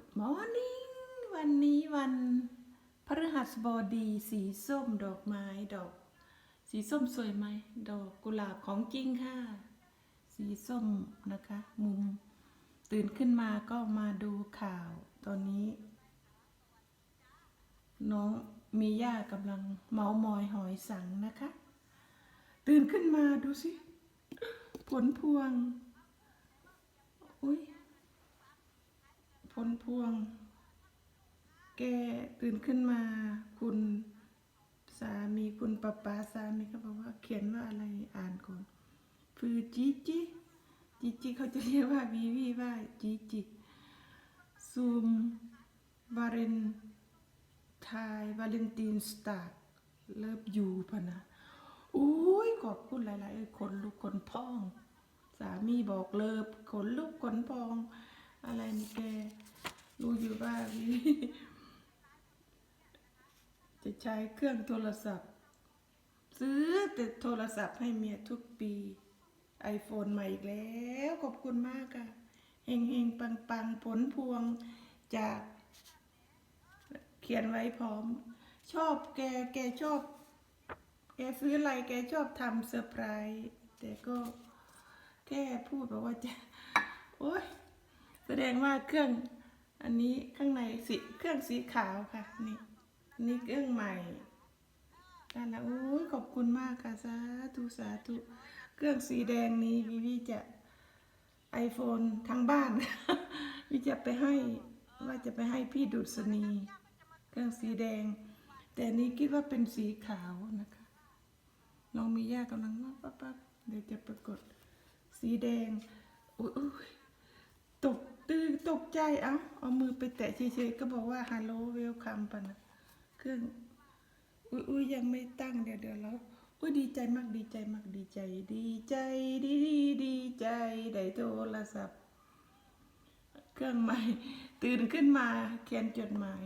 Good morning วันนี้วันพฤหัสบดีสีส้มดอกไม้ดอก สีส้มสวยไหม ดอกกุหลาบของจริงค่ะ สีส้มนะคะ มุม ตื่นขึ้นมาก็มาดูข่าวตอนนี้ น้องมีย่ากำลังเมามอยหอยสังนะคะ ตื่นขึ้นมาดูสิ ผลพวง อุ้ย ผลพวง แกตื่นขึ้นมาคุณสามีคุณป้าป้าสามีเขาบอกว่าเขียนว่าอะไรอ่านก่อนคือจีจีจีจีเขาจะเรียกว่าวีวีว่าจีจีซูมวาเรนไทยวาเลนตินสตาร์เลิฟยูพะนะอุ้ยขอบคุณหลายๆคนลุกคนพอง สามีบอกเลิฟขนลุกขนพอง อะไรนี่แก รู้อยู่ว่าวิจะใช้เครื่องโทรศัพท์ ซื้อแต่โทรศัพท์ให้เมียทุกปี iPhone ใหม่อีกแล้ว ขอบคุณมากค่ะเฮงเฮงปังปังผลพวงจาก เขียนไว้พร้อม ชอบแกแกชอบ แกซื้ออะไรแกชอบทำเซอร์ไพรส์แต่ก็แค่พูดบอกว่าจะ โอ๊ย แสดงว่าเครื่อง อันนี้ข้างในสีเครื่องสีขาวค่ะ นี่นนี้เครื่องใหม่นั่นและโอ้ยขอบคุณมากค่ะสาธุสาธุเครื่องสีแดงนี้วิวิจะไอโฟนทั้งบ้าน วิจะไปให้ว่าจะไปให้พี่ดุษณีเครื่องสีแดง แต่อันนี้คิดว่าเป็นสีขาวนะคะน้องมีย่ากำลังว่าปั๊บปั๊บเดี๋ยวจะปรากฏสีแดงอุ้ยอย ตื่นตกใจเอ้าเอามือไปแตะเฉยๆก็บอกว่าฮัลโหลเวลคัมปะนะเครื่องอุ้ยอุ้ยยังไม่ตั้งเดี๋ยวเดี๋ยวแล้วอุ้ยดีใจมากดีใจมากดีใจ ดีใจดีดีดีใจได้โทรศัพท์ เครื่องใหม่ ตื่นขึ้นมาเขียนจดหมาย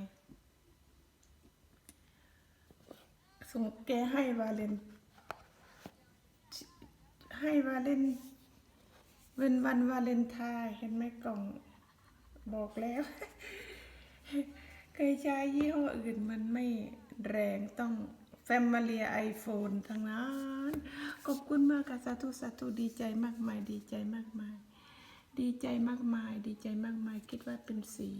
ส่งแกให้วาเลนให้วาเลนเป็นวันวาเลนไทน์เห็นไหมกล่อง บอกแล้ว เคยใช้ยี่ห้ออื่นมันไม่แรงต้องแฟม i เลียไอโฟนทั้งนั้น ขอบคุณมากค่ะสาธุสาธุดีใจมากมาย ดีใจมากมาย ดีใจมากมาย ดีใจมากมาย คิดว่าเป็นสี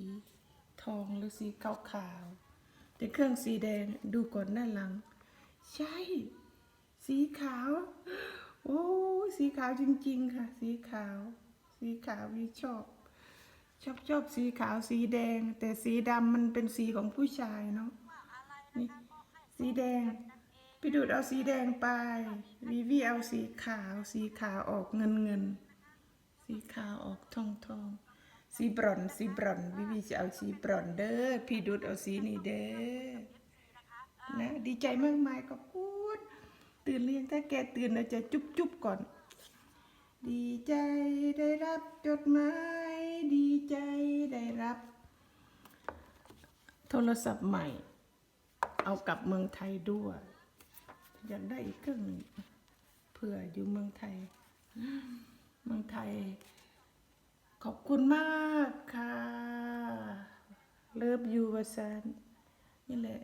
ทองหรือสีขาวขาวๆแต่เครื่องสีแดงดูก่อนด้าหลัง ใช่ สีขาว โอ้ สีขาวจริง ๆ ค่ะ สีขาว สีขาววิชอบ ชอบชอบสีขาวสีแดง แต่สีดำมันเป็นสีของผู้ชายเนาะนี่สีแดงพี่ดูดเอาสีแดงไปวีวีเอาสีขาว สีขาวออกเงินเงิน สีขาวออกทองทองสีบรอนสีบรอนวิวีจะเอาสีบรอนเด้อพี่ดูดเอาสีนี่เด้อนะดีใจมากมายขอบคุณตื่นเรียงถ้าแกตื่นเราจะจุ๊บจุ๊บก่อน ดีใจได้รับจดหมายดีใจได้รับ โทรศัพท์ใหม่ เอากลับเมืองไทยด้วย อยากได้อีกเครื่องหนึ่งเผื่ออยู่เมืองไทย เมืองไทย ขอบคุณมากค่ะ เลิฟยูวาซานนี่แหละ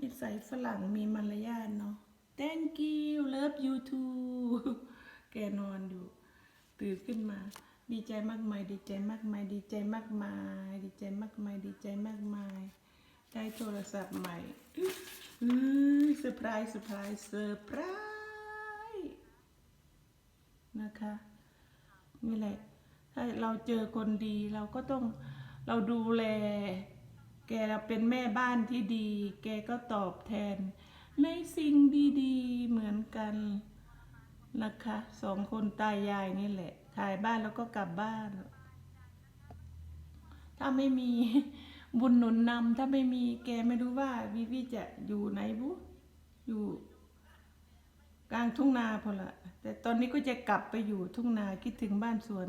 นิสัยฝรั่งมีมารยาทเนาะ thank you love you too แกนอนอยู่ ตื่นขึ้นมา ดีใจมากมาย ดีใจมากมาย ดีใจมากมาย ดีใจมากมาย ดีใจมากมาย ได้โทรศัพท์ใหม่เซอร์ไพรส์เซอร์ไพรส์เซอร์ไพรส์นะคะนี่แหละ ถ้าเราเจอคนดีเราก็ต้องเราดูแล แกเราเป็นแม่บ้านที่ดี แกก็ตอบแทน ในสิ่งดีๆ เหมือนกัน นะคะสองคนตายายนี่แหละ ขายบ้านแล้วก็กลับบ้าน ถ้าไม่มีบุญหนุนนำถ้าไม่มีแกไม่รู้ว่าวิวิจะอยู่ไหนบุอยู่ กลางทุ่งนาพอละแต่ตอนนี้ก็จะกลับไปอยู่ทุ่งนาคิดถึงบ้านสวน